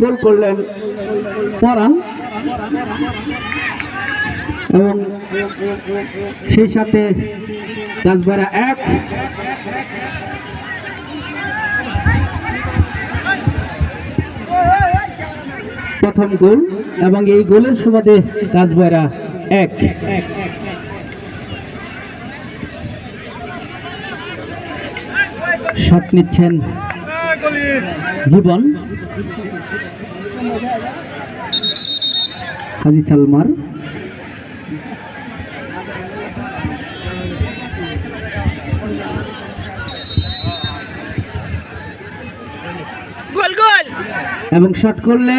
গোল করলেন। পরান এবং সেই সাথে রাজবাড়া এক। প্রথম গোল এবং এই গোলের সুবাদে রাজবাড়া এক। শট নিচ্ছেন জীবন। হাজি সালমার। এবং শট করলেন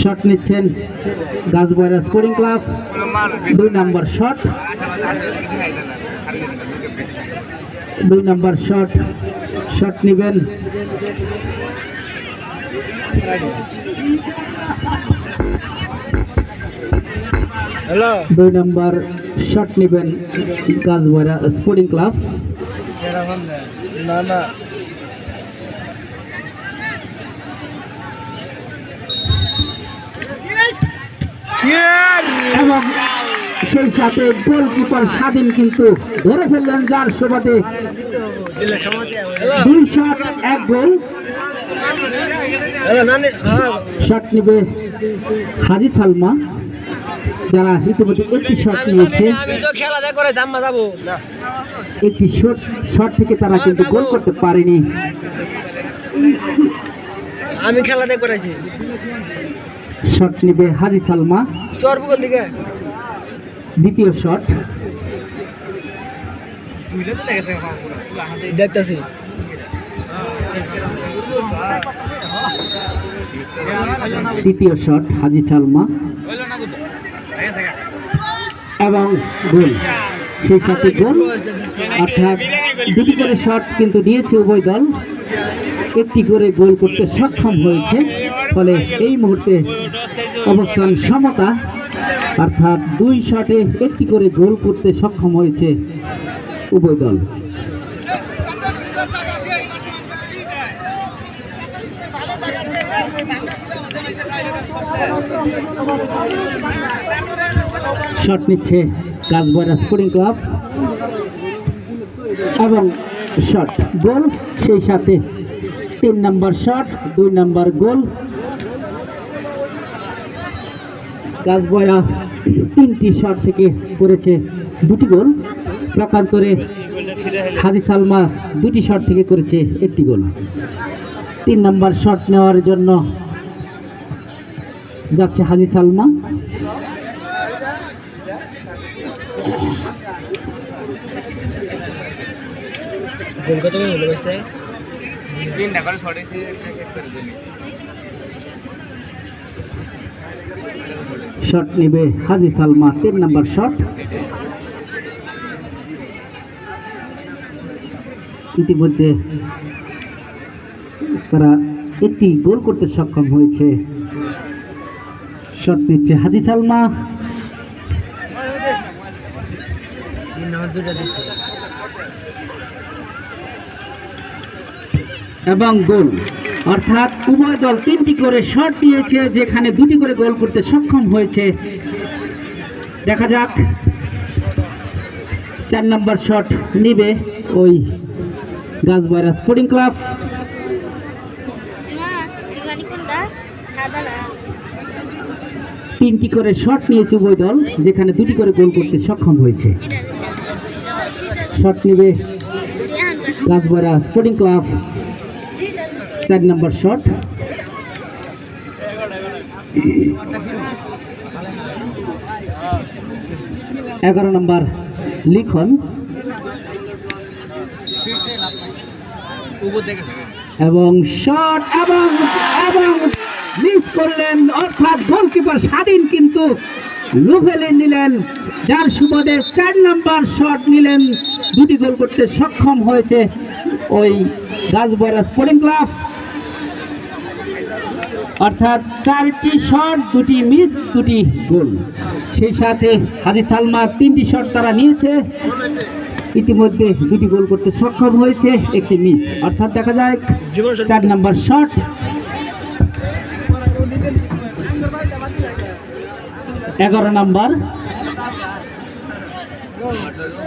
শট নিচ্ছেন গাছবয়রা স্পোর্টিং ক্লাব। দুই নম্বর শট। দুই নম্বর শট। শট নেবেন। দুই নম্বর শট নেবেন গাছবয়রা স্পোর্টিং ক্লাব। না না। এবং সেই সাথে গোলকিপার স্বাধীন কিন্তু ধরে ফেললেন যার সুবাদে দুই শট এক গোল। হ্যাঁ শট নেবে হাজি সালমা যারা ইতিমধ্যে একটি শট নিয়েছে। আমি তো খেলা দেখ জাম্মা যাব একটি শট শট থেকে তারা কিন্তু গোল করতে পারেনি। আমি খেলা করেছি। শট নেবে হাজি সালমা। দ্বিতীয় শট। দেখতেছি। তৃতীয় শট হাজি সালমা। এবং গোল। সেই সাথে গোল। অর্থাৎ দুটি করে শট কিন্তু দিয়েছে উভয় দল। একটি করে গোল করতে সক্ষম হয়েছে। ফলে এই মুহূর্তে অবস্থান সমতা, অর্থাৎ দুই শটে একটি করে গোল করতে সক্ষম হয়েছে উভয় দল। শট নিচ্ছে কাজবয়রা স্পোর্টিং ক্লাব। এবং শট, গোল, সেই সাথে তিন নম্বর শট, দুই নম্বর গোল গাছবয়া তিনটি শট থেকে করেছে দুটি গোল। প্রকান্তরে হাজি সালমা দুটি শট থেকে করেছে একটি গোল। তিন নম্বর শট নেওয়ার জন্য যাচ্ছে হাজি সালমা। গোল শট নেবে হাজি সালমা, তিন নম্বর শট ইতিমধ্যে তারা একটি গোল করতে সক্ষম হয়েছে। শট নিচ্ছে হাজি সালমা। এবং গোল। অর্থাৎ উভয় দল তিনটি করে শট দিয়েছে যেখানে দুটি করে গোল করতে সক্ষম হয়েছে। দেখা যাক চার নম্বর শট নিবে ওই গাছবয়রা স্পোর্টিং ক্লাব। তিনটি করে শট নিয়েছে উভয় দল যেখানে দুটি করে গোল করতে সক্ষম হয়েছে। শট নিবে গাছবয়রা স্পোর্টিং ক্লাব। চার নম্বর শট এগারো নম্বর লিখন। এবং শট এবং এবং মিস করলেন, অর্থাৎ গোলকিপার স্বাধীন কিন্তু লুফেলে নিলেন। যার সুবাদে চার নাম্বার শট নিলেন। দুটি গোল করতে সক্ষম হয়েছে ওই গাছবয়রা স্পোর্টিং ক্লাব অর্থাৎ চারটি শট দুটি মিস দুটি গোল সেই সাথে হাজি সালমা তিনটি শট তারা নিয়েছে। ইতিমধ্যে দুটি গোল করতে সক্ষম হয়েছে, একটি মিস অর্থাৎ দেখা যায় চার নাম্বার শট এগারো নাম্বার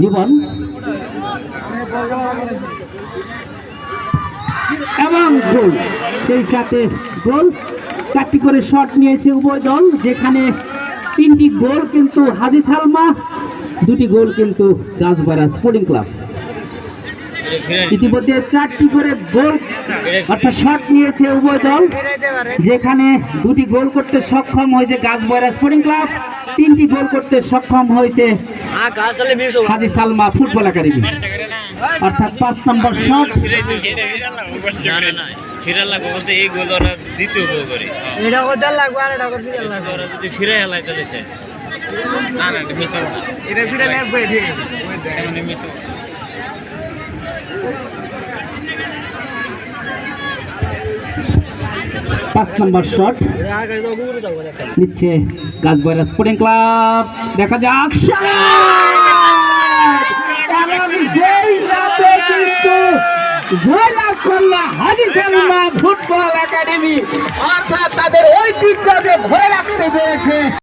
জীবন। এবং গোল। সেই সাথে গোল চারটি করে শট নিয়েছে উভয় দল যেখানে তিনটি গোল কিন্তু হাজি সালমা দুটি গোল কিন্তু গাছবাড়া স্পোর্টিং ক্লাব। ইতিমধ্যে চারটি করে গোল অর্থাৎ শট নিয়েছে উভয় দল যেখানে দুটি গোল করতে সক্ষম হয়েছে গাছবয়রা স্পোর্টিং ক্লাব তিনটি গোল করতে সক্ষম হয়েছে হ্যাঁ হাজি সালমা ফুটবল একাডেমি। অর্থাৎ পাঁচ নম্বর শট। না না না ফিরার লাগবো বলতে এই গোল ওরা দ্বিতীয় গোল করে এটা করতে লাগবে আর এটা করতে ওরা যদি ফিরে হেলায় তাহলে শেষ না না এটা মিস না এটা ফিরে লাগবে ঠিক এটা মিস হবে না। পাঁচ নম্বর শট। এটা আর কাছে গুরু যাব একটা নিচ্ছে গাছবয়রা স্পোর্টিং ক্লাব। দেখা যাক shot! এবং যেই রাতে কিন্তু সালমা ফুটবল একাডেমি। অর্থাৎ তাদের ঐতিহ্যকে ধরে রাখতে পেরেছে